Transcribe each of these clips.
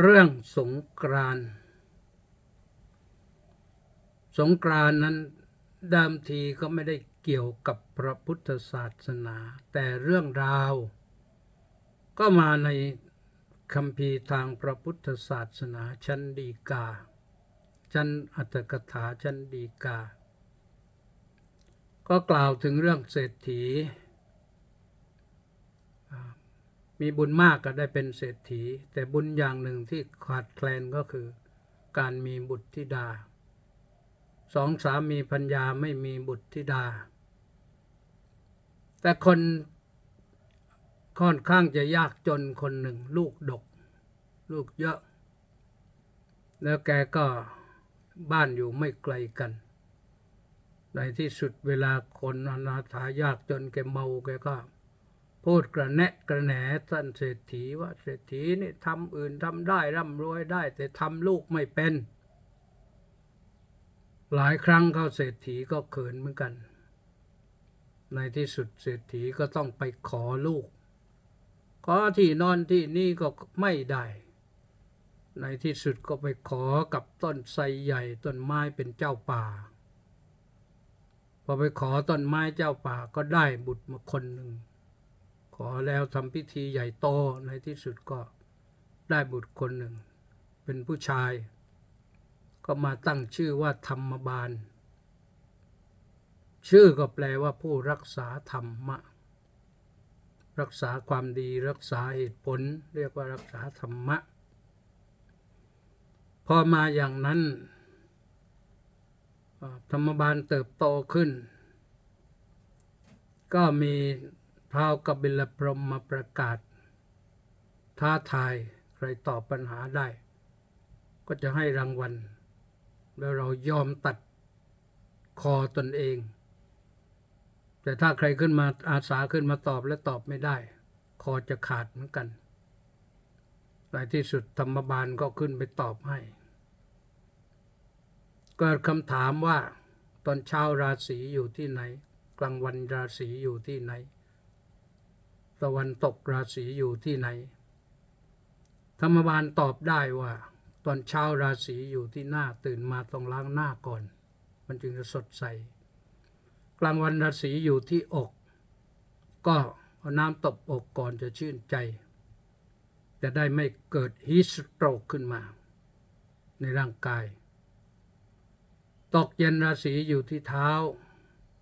เรื่องสงกรานสงกรานนั้นเดิมทีก็ไม่ได้เกี่ยวกับพระพุทธศาสนา แต่เรื่องราว ก็มาในคำพีทางพระพุทธศาสนาชั้นดีกา ชั้นอัตถกถาชั้นดีกา ก็กล่าวถึงเรื่องเศรษฐี มีบุญมากก็ได้เป็นเศรษฐี แต่บุญอย่างหนึ่งที่ขาดแคลนก็คือ การมีบุตรธิดาสองสามีพัญญาไม่มีบุตรธิดา แต่คนค่อนข้างจะยากจนคนหนึ่ง ลูกดก ลูกเยอะ แล้วแกก็บ้านอยู่ไม่ไกลกัน ในที่สุดเวลาคนอนาถายากจนแกเมาแกก็ พูดกระแนะกระแหนท่านเศรษฐีว่าเศรษฐีนี่ทำอื่นทำได้ร่ำรวยได้ แต่ทำลูกไม่เป็น หลายครั้งเข้าเศรษฐีก็เขินเหมือนกัน ในที่สุดเศรษฐีก็ต้องไปขอลูก ขอที่นอนที่นี่ก็ไม่ได้ ในที่สุดก็ไปขอกับต้นไทรใหญ่ต้นไม้เป็นเจ้าป่า พอไปขอต้นไม้เจ้าป่าก็ได้บุตรมาคนหนึ่ง ขอแล้วทำพิธีใหญ่โตในที่สุดก็ได้บุตรคนหนึ่ง เป็นผู้ชาย ก็มาตั้งชื่อว่าธรรมบาล ชื่อก็แปลว่าผู้รักษาธรรมะ รักษาความดีรักษาเหตุผล เรียกว่ารักษาธรรมะ พอมาอย่างนั้น ธรรมบาลเติบโตขึ้น ก็มี ท้าวกบิลพรหมมาประกาศ ท้าทายใครตอบปัญหาได้ ก็จะให้รางวัล แล้วเรายอมตัดคอตนเอง แต่ถ้าใครขึ้นมาอาสาขึ้นมาตอบและตอบไม่ได้ คอจะขาดเหมือนกันในที่สุดธรรมบาลก็ขึ้นไปตอบให้เกิดคำถามว่า ตอนเช้าราศีอยู่ที่ไหน กลางวันราศีอยู่ที่ไหน ตะวันตกราศีอยู่ที่ไหน ธรรมบาลตอบได้ว่า ตอนเช้าราศีอยู่ที่หน้าตื่นมาต้องล้างหน้าก่อน มันจึงจะสดใส กลางวันราศีอยู่ที่อก ก็เอาน้ำตบอกก่อนจะชื่นใจ จะได้ไม่เกิดฮีสโตรกขึ้นมา ในร่างกาย ตกเย็นราศีอยู่ที่เท้า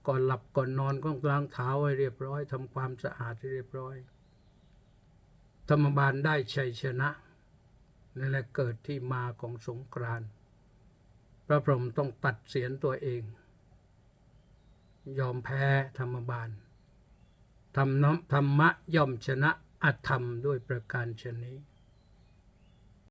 ก่อนหลับก่อนนอนก็ล้างเท้าให้เรียบร้อยทำความสะอาดให้เรียบร้อย ธรรมบาลได้ชัยชนะนั่นแหละเกิดที่มาของสงกรานต์พระพรหมต้องตัดเสียนตัวเอง ยอมแพ้ธรรมบาลทำน้ำธรรมะย่อมชนะอธรรมด้วยประการชนนี้